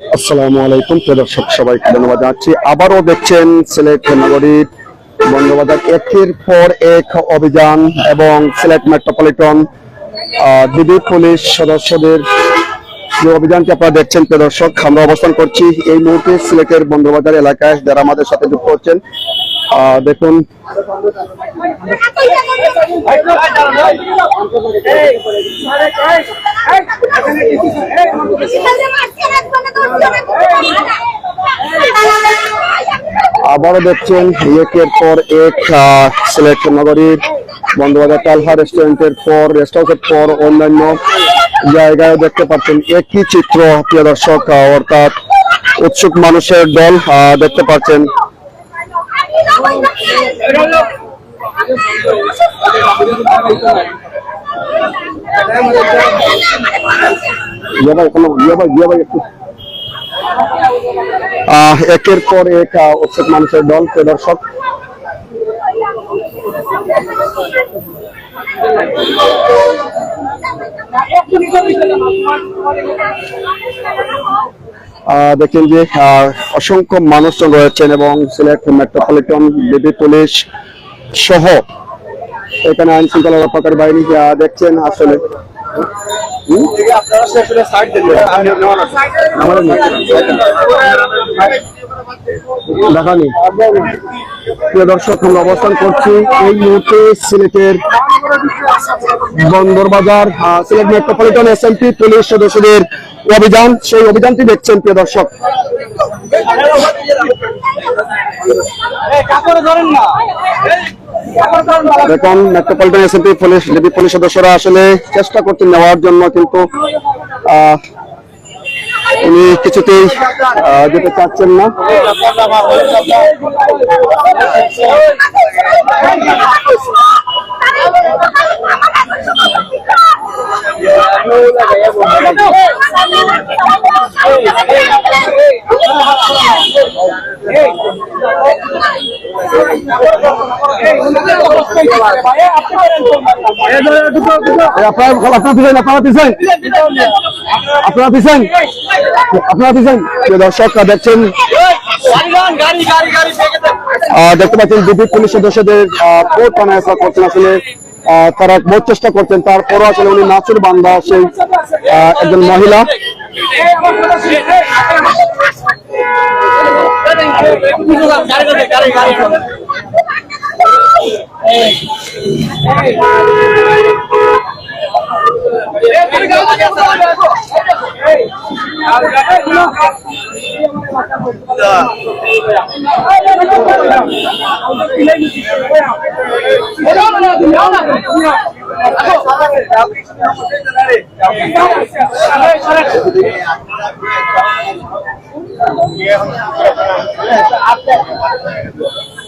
আসসালামু আলাইকুম, প্রিয় সবাইকে ধন্যবাদ জানাচ্ছি। আবারও দেখছেন সিলেট একের পর এক অভিযান এবং সিলেট মেট্রোপলিটন ডিবি পুলিশ সদস্যদের যে অভিযানটি আপনারা দেখছেন, প্রিয় দর্শক, আমরা অবস্থান করছি এই মুহূর্তে সিলেটের বঙ্গবাজার এলাকায় যারা আমাদের সাথে যুক্ত হচ্ছেন। দেখুন আবারও দেখছেন একের পর এক সিলেট নগরীর বন্ধুবাজার তালহা রেস্টুরেন্টের পর রেস্ট হাউসের পর অন্যান্য জায়গায় দেখতে পাচ্ছেন একই চিত্র, প্রিয় দর্শক অর্থাৎ উৎসুক মানুষের দল দেখতে পাচ্ছেন ইয়ে ভাই, কোনো- ইয়ে ভাই, ইয়ে ভাই, একটু- আহ, একের পর এক আহ, উৎসুক মানুষের দল প্রিয় দর্শক। আহ, দেখেন যে অসংখ্য মানুষজন রয়েছেন এবং সিলেট মেট্রোপলিটন ডিবি পুলিশ সহ এখানে আইন শৃঙ্খলা রক্ষাকারী বাহিনী দেখছেন আসলে। দেখানি প্রিয় দর্শক, আমরা অবস্থান করছি এই মুহূর্তে সিলেটের Bandarbazar Sylhet metropolitan SMP police সদস্যদের অভিযান, সেই অভিযানটি দেখছেন প্রিয় দর্শক। দেখুন metropolitan SMP police DB police সদস্যরা আসলে চেষ্টা করছেন নেওয়ার জন্য কিন্তু উনি কিছুতেই যেতে চাচ্ছেন না। আপনারা দিচ্ছেন আপনারা দিচ্ছেন দর্শকরা দেখছেন দেখতে পাচ্ছেন ডিবি পুলিশ সদস্যদের কোর্ট অনায়াসা করছেন আসলে তারা বহু চেষ্টা করছেন তারপরও আসলে উনি নাচুর বান্দা সেই একজন মহিলা হ্যাঁ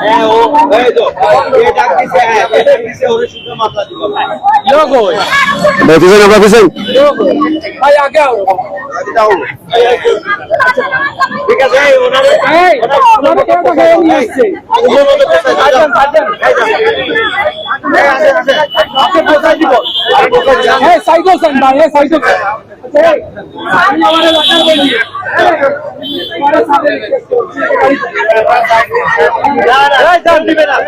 হ্যাঁ আপনারা দিচ্ছেন দাও ঠিক আছে এই ওনারে না।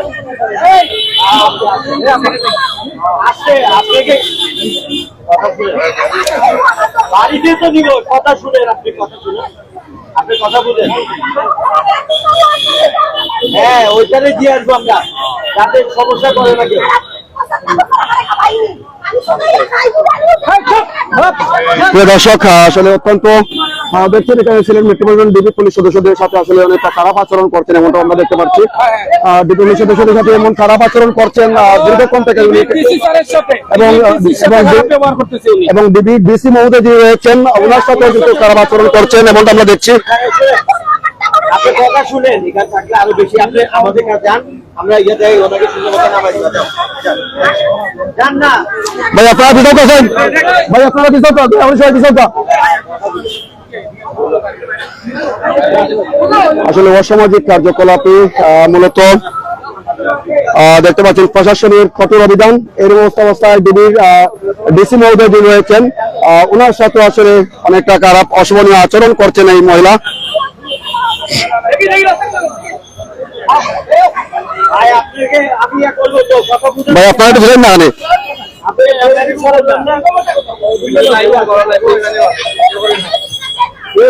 আসছে আপনাকে বাড়িতে তো নিব কথা শুনেন আপনি কথা শুনেন আপনি কথা বুঝেন। হ্যাঁ ওইখানে দিয়ে আসব আমরা। যাতে সমস্যা করে না কেউ প্রিয় দর্শক আসলে অত্যন্ত দেখছেন এখানে ছিলেন মেট্রোপলিটন ডিবি পুলিশ সদস্যদের সাথে আসলে অনেকটা খারাপ আচরণ করছেন এমনটা আমরা দেখতে পাচ্ছি। ডিবি পুলিশ সদস্যদের সাথে এমন খারাপ আচরণ করছেন দীর্ঘক্ষণ থেকে এবং এবং ডিবি ডিসি মহোদয় যিনি রয়েছেন ওনার সাথে খারাপ আচরণ করছেন এমনটা আমরা দেখছি। আপনি কথা শুনেন, এখানে থাকলে আরও বেশি আপনি আমাদের কাছে যান, আমরা ইয়ে দেয় ওনাকে দিতে যান না। ভাই, আপনারা ভাই, আপনারা সবাই আসলে অসামাজিক কার্যকলাপে মূলত দেখতে পাচ্ছেন, প্রশাসনের কঠোর অভিযান এর অবস্থা অবস্থায় ডিবির ডিসি মহোদয় যিনি রয়েছেন ওনার সাথে আসলে অনেকটা খারাপ, অশোভনীয় আচরণ করছেন এই মহিলা। ভাই আপনারা একটু ফিরেন না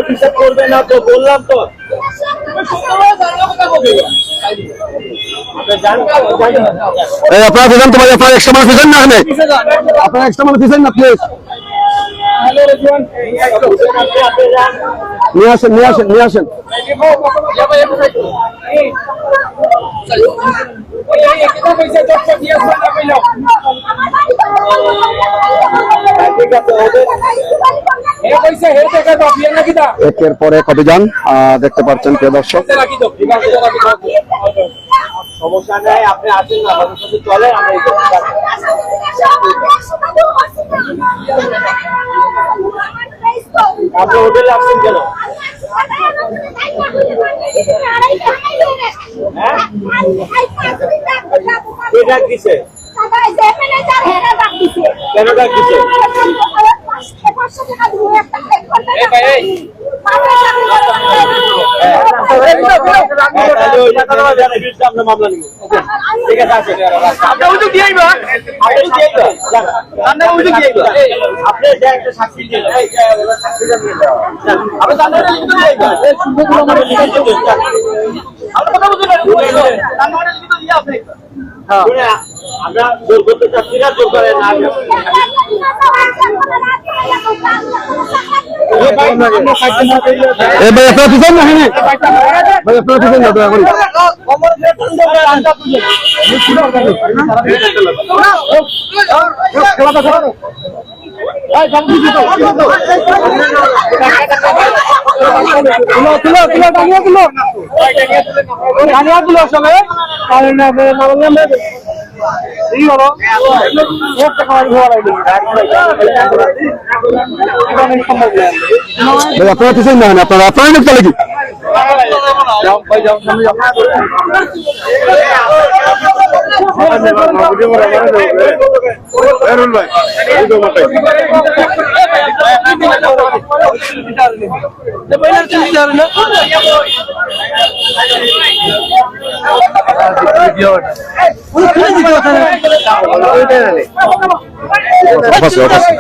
বিচার করবে না তো বললাম তো। আপনারা ফিরেন তো ভাই আপনারা এক্সট্রা মানুষ ফিরেন না এখানে? আপনারা এক্সট্রা মানুষ ফিরেন না প্লিজ নিয়ে নিয়ে আসেন একের পর অভিযান আহ, দেখতে পাচ্ছেন প্রিয় দর্শক। সমস্যা নেই আপনি আসেন না আমাদের সাথে চলে আমরা আপনি হোটেলে আসছেন কেন? কে ডাক দিছে কেন ডাক দিছে একটা আমরা জোর করতে চাচ্ছি না জোর করে না এই ভাই, আমরা সাক্ষী না দিলে ভাই আপনারা ফিরেন না এখানে ভাই আপনারা ফিরেন না দয়া করে ভাই আপনারা ফিরেন না এখানে আপনারা আপনারাই লোক চলে কি অবশ্যই অবশ্যই